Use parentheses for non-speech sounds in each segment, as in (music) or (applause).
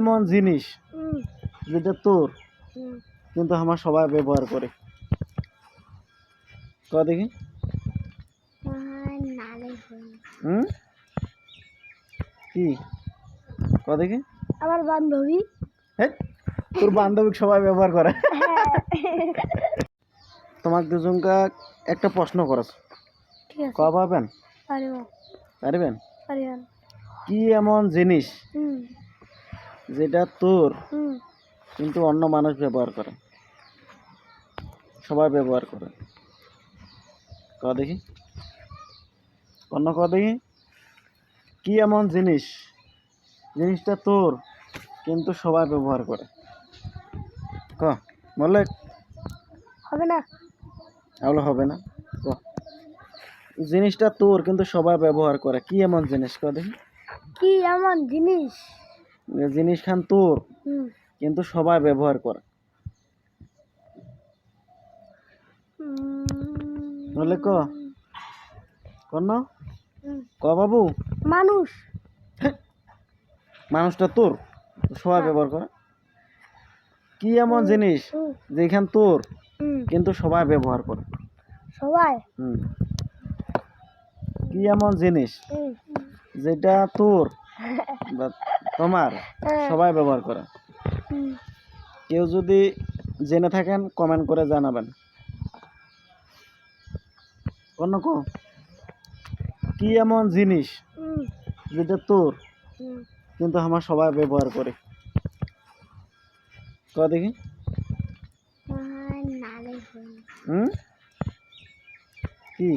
এমন জিনিস যেটা তোর। কিন্তু আমার সবাই ব্যবহার করে। ক দেখি। হুম? কি? ক দেখি। আমার বান্ধবী। হেৎ, তোর বান্ধবী সবাই ব্যবহার করে। তোমার দুজনকা একটা প্রশ্ন করাস। ঠিক ক পাবেন পারিব। পারবেন? পারিবেন কি এমন জিনিস যেটা তোর কিন্তু অন্য মানুষ ব্যবহার করে। সবাই ব্যবহার করে। ক দেখি। অন্য ক দেখি। কি এমন জিনিস? জিনিসটা তোর কিন্তু সবাই ব্যবহার করে। ক বলে হবে না। তাহলে হবে না। ক। জিনিসটা তোর কিন্তু সবাই ব্যবহার করে। কি এমন জিনিস? ক দেখি। কি এমন জিনিস? জিনিস খান তোর কিন্তু সবাই ব্যবহার করে। বলে ক? কর্ণ? ক বাবু? মানুষ। মানুষটা তোর সবাই ব্যবহার করে। কি এমন জিনিস যেখান তোর কিন্তু সবাই ব্যবহার করে? সবাই। কি এমন জিনিস যেটা তোর? (laughs) তোমার হ্যাঁ, সবাই ব্যবহার করে। কেউ যদি জেনে থাকেন কমেন্ট করে জানাবেন। অন্য কো কি এমন জিনিস যেটা তোর? কিন্তু আমার সবাই ব্যবহার করে। ক দেখি। হুম? কি?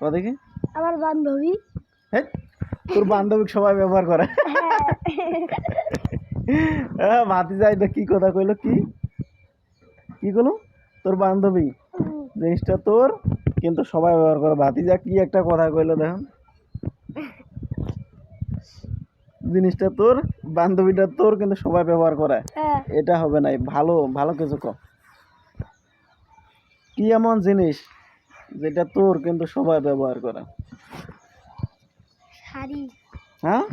ক দেখি। আমার বান্ধবী। হেৎ, তোর বান্ধবী সবাই ব্যবহার করে। ভাতি যাই কি কথা কইলো? কি? কি কইলো? তোর বান্ধবী। জিনিসটা তোর কিন্তু সবাই ব্যবহার করে। ভাতিজা কি একটা কথা কইলো দেখুন। জিনিসটা তোর বান্ধবীটা তোর কিন্তু সবাই ব্যবহার করে। হ্যাঁ, এটা হবে না ভালো ভালো কিছু ক কি এমন জিনিস যেটা তোর কিন্তু সবাই ব্যবহার করে? শাড়ি। হ্যাঁ?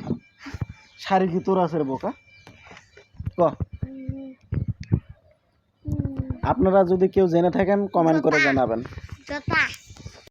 শাড়ি কি তোর আছে বোকা? ক। আপনারা যদি কেউ জেনে থাকেন কমেন্ট করে জানাবেন।